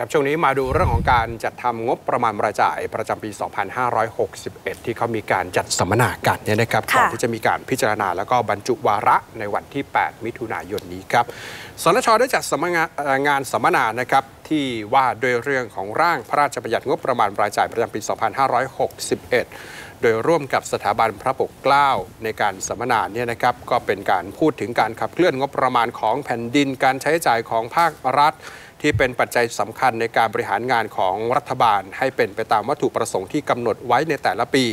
ครับช่วงนี้มาดูเรื่องของการจัดทำงบประมาณรายจ่ายประจำปี 2561 ที่เขามีการจัดสัมมนากันเนี่ยนะครับค่ะก่อนที่จะมีการพิจารณาแล้วก็บรรจุวาระในวันที่ 8 มิถุนายนนี้ครับสนชได้จัดสัมมนาเอ่องานสัมมนานะครับ ที่ว่าด้วยเรื่องของร่างพระราชบัญญัติงบประมาณรายจ่ายประจำปี 2561 โดยร่วมกับสถาบันพระปกเกล้าในการสัมมนาเนี่ยนะครับก็เป็นการพูดถึงการขับเคลื่อนงบประมาณของแผ่นดินการใช้จ่ายของภาครัฐที่เป็นปัจจัยสำคัญในการบริหารงานของรัฐบาล ให้เป็นไปตามวัตถุประสงค์ที่กำหนดไว้ในแต่ละปี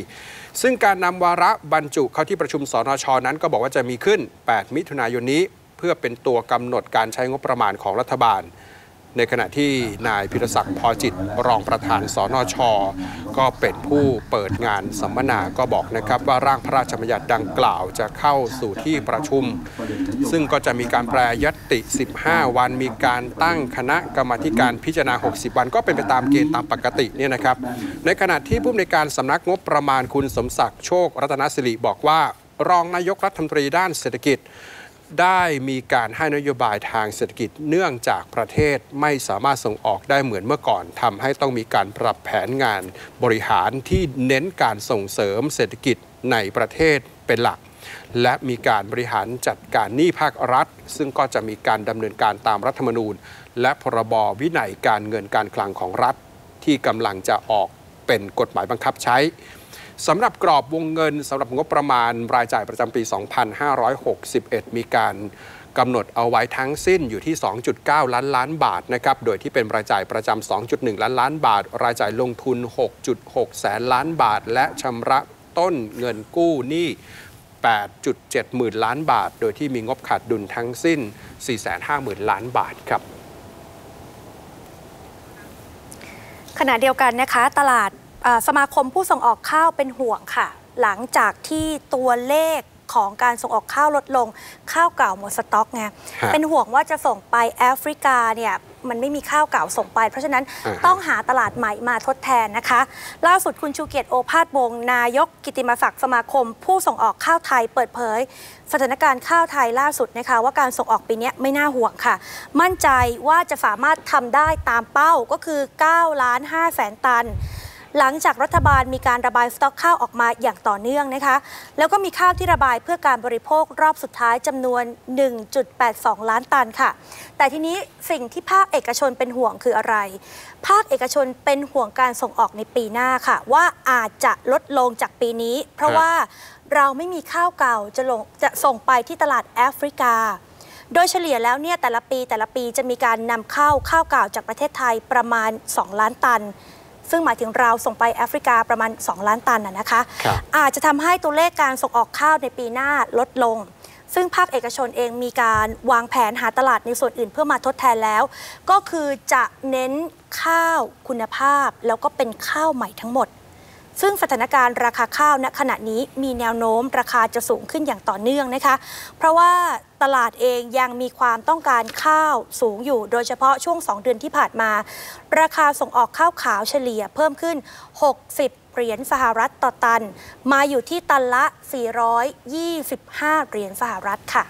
ซึ่งการนำวาระบรรจุเข้าที่ประชุมสนชนั้นก็บอกว่าจะมีขึ้น 8 มิถุนายนนี้ เพื่อเป็นตัวกำหนดการใช้งบประมาณของรัฐบาล ในขณะที่นายพิรศักดิ์พอจิตรองประธานสนช ก็เป็นผู้เปิดงานสัมมนาก็บอกนะครับว่าร่างพระราชบัญญัติดังกล่าวจะเข้าสู่ที่ประชุม ซึ่งก็จะมีการแปรยติ 15 วันมีการตั้งคณะกรรมการพิจารณา 60 วันก็เป็นไปตามเกณฑ์ตามปกติเนี่ยนะครับ ในขณะที่ผู้อำนวยการสำนักงบประมาณคุณสมศักดิ์โชครัตนสิริบอกว่า รองนายกรัฐมนตรีด้านเศรษฐกิจ ได้มีการให้นโยบายทางเศรษฐกิจเนื่องจากประเทศไม่สามารถส่งออกได้เหมือนเมื่อก่อนทำให้ต้องมีการปรับแผนงานบริหารที่เน้นการส่งเสริมเศรษฐกิจในประเทศเป็นหลัก และมีการบริหารจัดการหนี้ภาครัฐ ซึ่งก็จะมีการดำเนินการตามรัฐธรรมนูญ และพรบวินัยการเงินการคลังของรัฐ ที่กำลังจะออกเป็นกฎหมายบังคับใช้ สำหรับกรอบวงเงินสำหรับงบประมาณรายจ่ายประจำปี 2561 มีการกำหนดเอาไว้ทั้งสิ้นอยู่ที่ 2.9 ล้านล้านบาทนะครับ โดยที่เป็นรายจ่ายประจำ 2.1 ล้านล้านบาท รายจ่ายลงทุน 6.6 แสนล้านบาท และชำระต้นเงินกู้หนี้ 8.7 หมื่นล้านบาท โดยที่มีงบขาดดุลทั้งสิ้น 450,000 ล้านบาทครับขณะเดียวกันนะคะ ตลาด สมาคมผู้ส่งออกข้าวเป็นห่วงค่ะ หลังจากที่ตัวเลขของการส่งออกข้าวลดลงข้าวเก่าหมดสต็อกไงฮะเป็นห่วงว่าจะส่งไปแอฟริกาเนี่ยมันไม่มีข้าวเก่าส่งไป เพราะฉะนั้นอ่าฮะต้องหาตลาดใหม่มาทดแทนนะคะ ล่าสุดคุณชูเกียรติโอภาสวงศ์นายกกิตติมศักดิ์สมาคม ผู้ส่งออกข้าวไทยเปิดเผย สถานการณ์ข้าวไทยล่าสุดนะคะ ว่าการส่งออกปีนี้ไม่น่าห่วงค่ะ มั่นใจว่าจะสามารถทำได้ตามเป้าก็คือ9ล้าน5แสนตัน หลังจากรัฐบาลมีการระบายสต็อกข้าวออกมาอย่างต่อเนื่องนะคะ แล้วก็มีข้าวที่ระบายเพื่อการบริโภครอบสุดท้ายจำนวน 1.82 ล้านตันค่ะ แต่ทีนี้สิ่งที่ภาคเอกชนเป็นห่วงคืออะไร ภาคเอกชนเป็นห่วงการส่งออกในปีหน้าค่ะ ว่าอาจจะลดลงจากปีนี้ เพราะครับว่าเราไม่มีข้าวเก่าจะลงจะส่งไปที่ตลาดแอฟริกาโดยเฉลี่ยแล้วเนี่ยแต่ละปีแต่ละปีจะมีการนำเข้าข้าวเก่าจากประเทศไทยประมาณ 2 ล้านตัน ซึ่งหมายถึงเราส่งไปแอฟริกาประมาณ 2 ล้านตันนะนะคะครับอาจจะทำให้ตัวเลขการส่งออกข้าวในปีหน้าลดลง ซึ่งภาคเอกชนเองมีการวางแผนหาตลาดในส่วนอื่นเพื่อมาทดแทนแล้ว ก็คือจะเน้นข้าวคุณภาพ แล้วก็เป็นข้าวใหม่ทั้งหมด ซึ่งสถานการณ์ราคาข้าวณขณะนี้มีแนวโน้มราคาจะสูงขึ้นอย่างต่อเนื่องนะคะ เพราะว่าตลาดเองยังมีความต้องการข้าวสูงอยู่ โดยเฉพาะช่วง 2 เดือนที่ผ่านมา ราคาส่งออกข้าวขาวเฉลี่ยเพิ่มขึ้น 60เหรียญสหรัฐต่อตัน มาอยู่ที่ตันละ 425 เหรียญสหรัฐค่ะ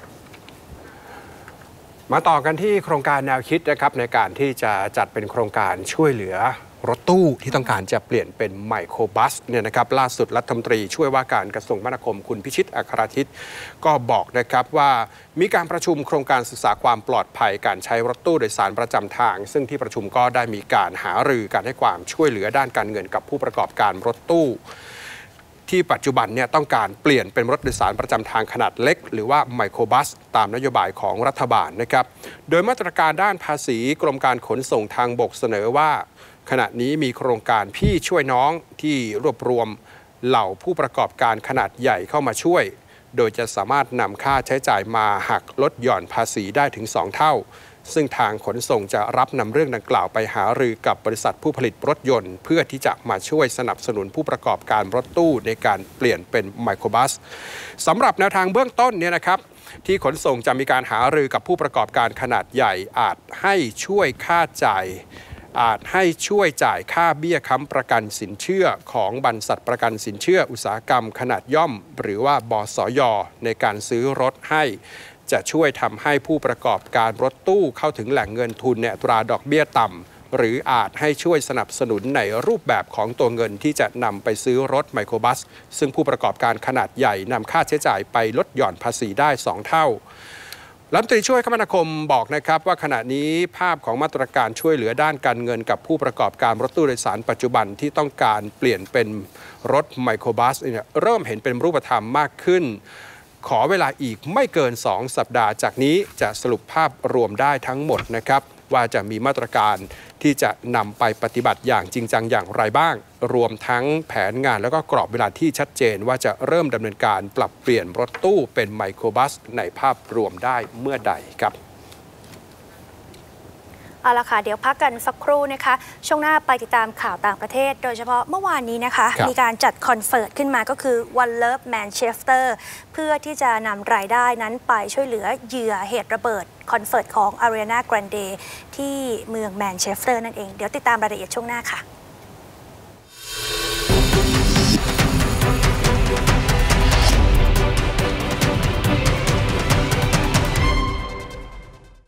มาต่อกันที่โครงการแนวคิดนะครับในการที่จะจัดเป็นโครงการช่วยเหลือ รถตู้ที่ต้องการจะเปลี่ยนเป็นไมโครบัสเนี่ยนะครับล่าสุดรัฐมนตรีช่วยว่าการกระทรวงมนาคมคุณพิชิตอัครทิต ก็บอกนะครับว่ามีการประชุมโครงการศึกษาความปลอดภัยการใช้รถตู้โดยสารประจำทาง ซึ่งที่ประชุมก็ได้มีการหารือการให้ความช่วยเหลือด้านการเงินกับผู้ประกอบการรถตู้ ที่ปัจจุบันเนี่ยต้องการเปลี่ยนเป็นรถโดยสารประจำทางขนาดเล็ก หรือว่าไมโครบัส ตามนโยบายของรัฐบาลนะครับ โดยมาตรการด้านภาษีกรมการขนส่งทางบกเสนอว่า ขณะนี้มีโครงการพี่ช่วยน้องที่รวบรวมเหล่าผู้ประกอบการขนาดใหญ่เข้ามาช่วย โดยจะสามารถนำค่าใช้จ่ายมาหักลดหย่อนภาษีได้ถึง 2 เท่า ซึ่งทางขนส่งจะรับนำเรื่องดังกล่าวไปหารือกับบริษัทผู้ผลิตรถยนต์ เพื่อที่จะมาช่วยสนับสนุนผู้ประกอบการรถตู้ในการเปลี่ยนเป็นไมโครบัสสำหรับแนวทางเบื้องต้นเนี่ยนะครับที่ขนส่งจะมีการหารือกับผู้ประกอบการขนาดใหญ่อาจให้ช่วยค่าจ่าย อาจให้ช่วยจ่ายค่าเบี้ยค้ำประกันสินเชื่อของบรรษัทประกันสินเชื่ออุตสาหกรรมขนาดย่อม หรือว่าบสย ในการซื้อรถให้ จะช่วยทำให้ผู้ประกอบการรถตู้เข้าถึงแหล่งเงินทุนในตราดอกเบี้ยต่ำหรืออาจให้ช่วยสนับสนุนในรูปแบบของตัวเงินที่จะนำไปซื้อรถไมโครบัส ซึ่งผู้ประกอบการขนาดใหญ่นำค่าใช้จ่ายไปลดหย่อนภาษีได้ 2 เท่ารัฐมนตรีช่วยคมนาคมบอกนะครับว่าขณะนี้ภาพของมาตรการช่วยเหลือด้านการเงินกับผู้ประกอบการรถตู้โดยสารปัจจุบันที่ต้องการเปลี่ยนเป็นรถไมโครบัสเนี่ยเริ่มเห็นเป็นรูปธรรมมากขึ้น ขอเวลาอีกไม่เกิน 2 สัปดาห์ จากนี้จะสรุปภาพรวมได้ทั้งหมดนะครับ ว่าจะมีมาตรการที่จะนำไปปฏิบัติอย่างจริงจังอย่างไรบ้าง รวมทั้งแผนงานแล้วก็กรอบเวลาที่ชัดเจนว่าจะเริ่มดำเนินการปรับเปลี่ยนรถตู้เป็นไมโครบัสในภาพรวมได้เมื่อใดครับ เอาละค่ะเดี๋ยวพักกันสักครู่นะคะ ช่วงหน้าไปติดตามข่าวต่างประเทศ โดยเฉพาะเมื่อวานนี้นะคะครับมีการจัดคอนเสิร์ตขึ้นมาก็คือ One Love Manchester เพื่อที่จะนำรายได้นั้นไปช่วยเหลือเหยื่อเหตุระเบิดคอนเสิร์ตของ Ariana Grande ที่เมืองแมนเชสเตอร์นั่นเอง เดี๋ยวติดตามรายละเอียดช่วงหน้าค่ะ